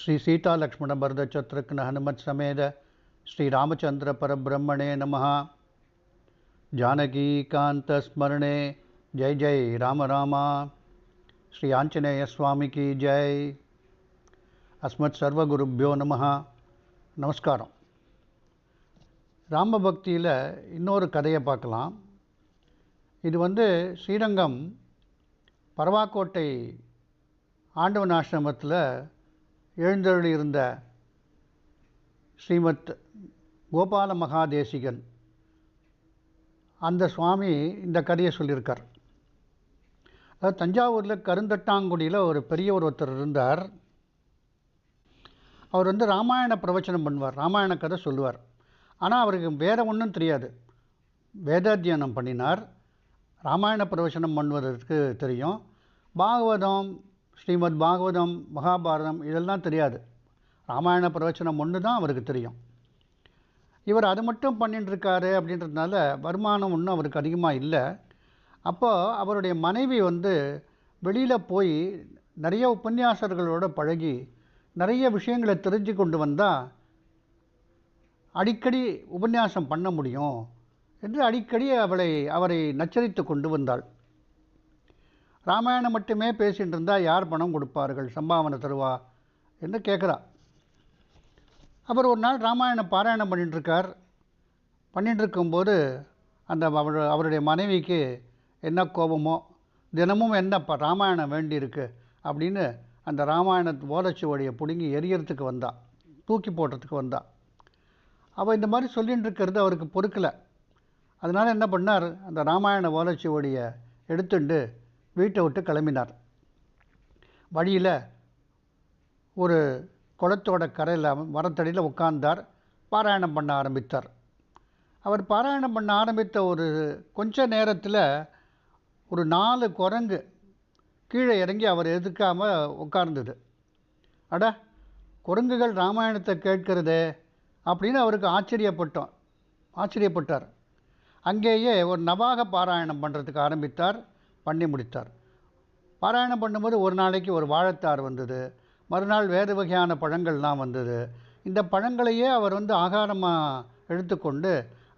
ஸ்ரீ சீதா லக்ஷ்மண பரத சத்ருக்ன ஹனுமத் சமேத ஸ்ரீ ராமச்சந்திர பரபிரம்மணே நம ஜானகீகாந்த ஸ்மரணே. ஜெய் ஜெய் ராமராமா ஸ்ரீ ஆஞ்சநேய சுவாமிக்கு ஜெய். அஸ்மத் சர்வகுருப்பியோ நம நமஸ்காரம். ராமபக்தியில் இன்னொரு கதையை பார்க்கலாம். இது வந்து ஸ்ரீரங்கம் பரவாக்கோட்டை ஆண்டவன் ஆசிரமத்தில் எழுந்தருளியிருந்த ஸ்ரீமத் கோபால மகாதேசிகன். அந்த சுவாமி இந்த கதையை சொல்லியிருக்கார். அதாவது தஞ்சாவூரில் கருந்தட்டாங்குடியில் ஒரு பெரியவர் ஒருத்தர் இருந்தார். அவர் வந்து ராமாயண பிரவச்சனம் பண்ணுவார். ராமாயண கதை சொல்லுவார். ஆனால் அவருக்கு வேறு ஒன்றும் தெரியாது. வேதாத்தியனம் பண்ணினார். ராமாயண பிரவச்சனம் பண்ணுவதற்கு தெரியும். பாகவதம் ஸ்ரீமத் பாகவதம் மகாபாரதம் இதெல்லாம் தெரியாது. ராமாயண பிரவச்சனம் ஒன்று தான் அவருக்கு தெரியும். இவர் அது மட்டும் பண்ணிட்டு இருக்காரு அப்படின்றதுனால வருமானம் ஒன்றும் அவருக்கு அதிகமாக இல்லை. அப்போ அவருடைய மனைவி வந்து வெளியில் போய் நிறைய உபன்யாசர்களோடு பழகி நிறைய விஷயங்களை தெரிஞ்சு கொண்டு வந்தால் அடிக்கடி உபன்யாசம் பண்ண முடியும் என்று அடிக்கடி அவளை அவரை நச்சரித்து கொண்டு வந்தாள். ராமாயணம் மட்டுமே பேசிகிட்டு இருந்தால் யார் பணம் கொடுப்பார்கள்? சம்பாவனை தருவா? என்று கேட்குறா அவர் ஒரு நாள் ராமாயணம் பாராயணம் பண்ணிட்டுருக்கார் இருக்கார். இருக்கும்போது அந்த அவர் அவருடைய மனைவிக்கு என்ன கோபமோ தினமும் என்னப்பா ராமாயணம் வேண்டியிருக்கு அப்படின்னு அந்த ராமாயண ஓலைச்சுவடியை பிடுங்கி எரியறதுக்கு வந்தா தூக்கி போடுறதுக்கு வந்தா. அவள் இந்த மாதிரி சொல்லிட்டு இருக்கிறது அவருக்கு பொறுக்கலை. அதனால் என்ன பண்ணார்? அந்த ராமாயண ஓலைச்சுவடியை எடுத்துண்டு வீட்டை விட்டு கிளம்பினார். வழியில் ஒரு குளத்தோட கரையில் மரத்தடியில் உட்கார்ந்தார். பாராயணம் பண்ண ஆரம்பித்தார். அவர் பாராயணம் பண்ண ஆரம்பித்த ஒரு கொஞ்ச நேரத்தில் ஒரு நாலு குரங்கு கீழே இறங்கி அவர் எதுக்காமல் உட்கார்ந்தது. அட குரங்குகள் ராமாயணத்தை கேட்கிறதே அப்படின்னு அவருக்கு ஆச்சரியப்பட்டோம். ஆச்சரியப்பட்டார். அங்கேயே ஒரு நவாக பாராயணம் பண்ணுறதுக்கு ஆரம்பித்தார். பண்ணி முடித்தார். பாராயணம் பண்ணும்போது ஒரு நாளைக்கு ஒரு வாழைத்தார் வந்தது. மறுநாள் வேறு வகையான பழங்கள்லாம் வந்தது. இந்த பழங்களையே அவர் வந்து ஆகாரமாக எடுத்துக்கொண்டு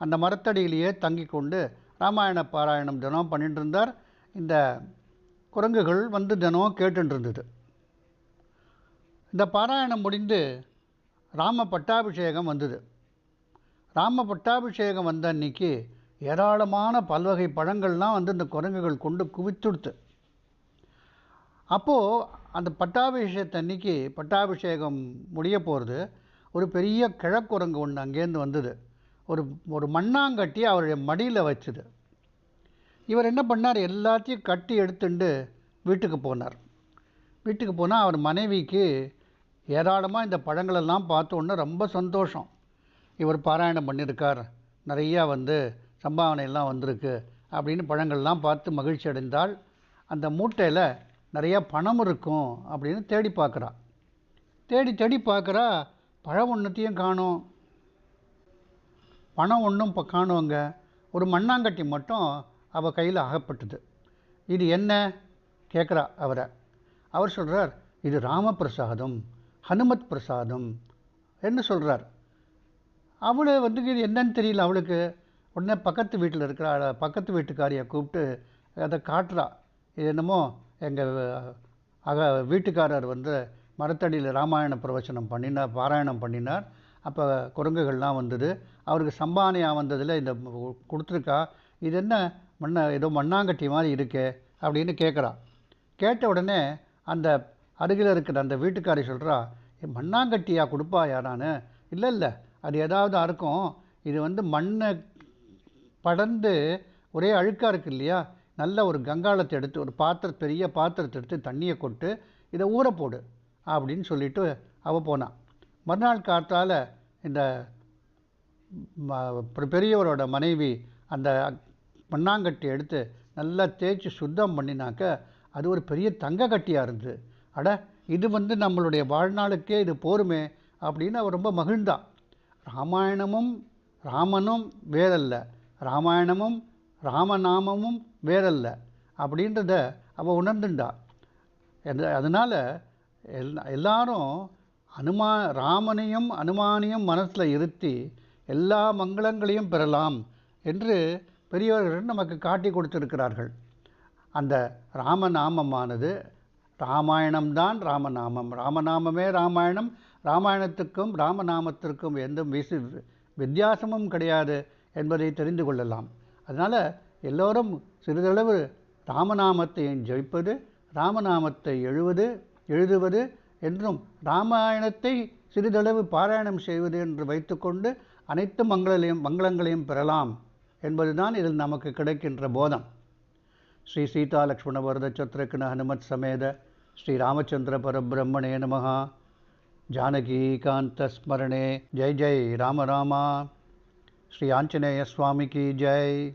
அந்த மரத்தடியிலேயே தங்கி கொண்டு ராமாயண பாராயணம் தினம் பண்ணிட்டு இருந்தார் இந்த குரங்குகள் வந்து தினம் கேட்டுட்டு இருந்தது இந்த பாராயணம் முடிந்து ராம பட்டாபிஷேகம் வந்தது. ராம பட்டாபிஷேகம் வந்த அன்னைக்கு ஏராளமான பல்வகை பழங்கள்லாம் வந்து இந்த குரங்குகள் கொண்டு குவித்துடுத்து. அப்போது அந்த பட்டாபிஷேகத்தை அன்னைக்கு பட்டாபிஷேகம் முடிய போகிறது ஒரு பெரிய கிழக்குரங்கு ஒன்று அங்கேருந்து வந்தது. ஒரு ஒரு மண்ணாங்கட்டி அவருடைய மடியில் வச்சுது. இவர் என்ன பண்ணார்? எல்லாத்தையும் கட்டி எடுத்துண்டு வீட்டுக்கு போனார். வீட்டுக்கு போனால் அவர் மனைவிக்கு ஏராளமாக இந்த பழங்களெல்லாம் பார்த்தோன்னே ரொம்ப சந்தோஷம். இவர் பாராயணம் பண்ணியிருக்கார். நிறையா வந்து சம்பாவனையெல்லாம் வந்திருக்கு அப்படின்னு பழங்கள்லாம் பார்த்து மகிழ்ச்சி அடைந்தால் அந்த மூட்டையில் நிறையா பணம் இருக்கும் அப்படின்னு தேடி பார்க்குறா. தேடி தேடி பார்க்குறா பழம் ஒன்றுத்தையும் காணும். பணம் ஒன்றும் இப்போ காணுங்க. ஒரு மண்ணாங்கட்டி மட்டும் அவள் கையில் அகப்பட்டது இது என்ன? கேட்குறா அவரை. அவர் சொல்கிறார் இது ராமபிரசாதம் ஹனுமத் பிரசாதம் என்ன சொல்கிறார் அவளை வந்து இது என்னன்னு தெரியல அவளுக்கு. உடனே பக்கத்து வீட்டில் இருக்கிற பக்கத்து வீட்டுக்காரியை கூப்பிட்டு அதை காட்டுறா. இது என்னமோ எங்கள் அக வீட்டுக்காரர் வந்து மரத்தடியில் ராமாயண பிரவச்சனம் பண்ணினார் பாராயணம் பண்ணினார். அப்போ குரங்குகள்லாம் வந்தது. அவருக்கு சம்பானையாக வந்ததில் இந்த கொடுத்துருக்கா. இது என்ன? மண்ண ஏதோ மண்ணாங்கட்டி மாதிரி இருக்கே அப்படின்னு கேட்குறா. கேட்ட உடனே அந்த அருகில் இருக்கிற அந்த வீட்டுக்காரி சொல்கிறா மண்ணாங்கட்டியாக கொடுப்பா யாரான்னு இல்லை இல்லை. அது ஏதாவது அறுக்கும். இது வந்து மண்ணை படர்ந்து ஒரே அழுக்காக இருக்குது இல்லையா? நல்ல ஒரு கங்காளத்தை எடுத்து ஒரு பாத்திர பெரிய பாத்திரத்தை எடுத்து தண்ணியை கொட்டு இதை ஊற போடு அப்படின்னு சொல்லிட்டு அவள் போனான் மறுநாள் காத்தால் இந்த பெரியவரோட மனைவி அந்த மண்ணாங்கட்டி எடுத்து நல்லா தேய்ச்சி சுத்தம் பண்ணினாக்க அது ஒரு பெரிய தங்க கட்டியாக இருந்தது. அட இது வந்து நம்மளுடைய வாழ்நாளுக்கே இது போருமே அப்படின்னு அவள் ரொம்ப மகிழ்ந்தான் ராமாயணமும் ராமனும் வேறல்ல. ராமாயணமும் ராமநாமமும் வேறல்ல. அப்படின்றத அவள் உணர்ந்துண்டா. அது- அதனால் எல் எல்லாரும் அனுமா ராமனையும் அனுமானையும் மனசில் இருத்தி எல்லா மங்களங்களையும் பெறலாம் என்று பெரியவர்கள் நமக்கு காட்டி கொடுத்திருக்கிறார்கள். அந்த ராமநாமமானது ராமாயணம்தான் ராமநாமம். ராமநாமமே ராமாயணம். ராமாயணத்துக்கும் ராமநாமத்திற்கும் எந்த விசு வித்தியாசமும் கிடையாது. என்பதை தெரிந்து கொள்ளலாம். அதனால் எல்லோரும் சிறிதளவு ராமநாமத்தை ஜெயிப்பது ராமநாமத்தை எழுவது எழுதுவது என்றும் ராமாயணத்தை சிறிதளவு பாராயணம் செய்வது என்று வைத்துக்கொண்டு அனைத்து மங்களங்களையும் மங்களங்களையும் பெறலாம் என்பதுதான் இதில் நமக்கு கிடைக்கின்ற போதம். ஸ்ரீ சீதா லக்ஷ்மண வரத சத்ருக்ன ஹனுமத் சமேத ஸ்ரீ ராமச்சந்திர பரபிரம்மணே நமகா ஜானகி காந்த ஸ்மரணே. ஜெய் ஜெய் ராம ராமா. श्री आंजनेय स्वामी की जय।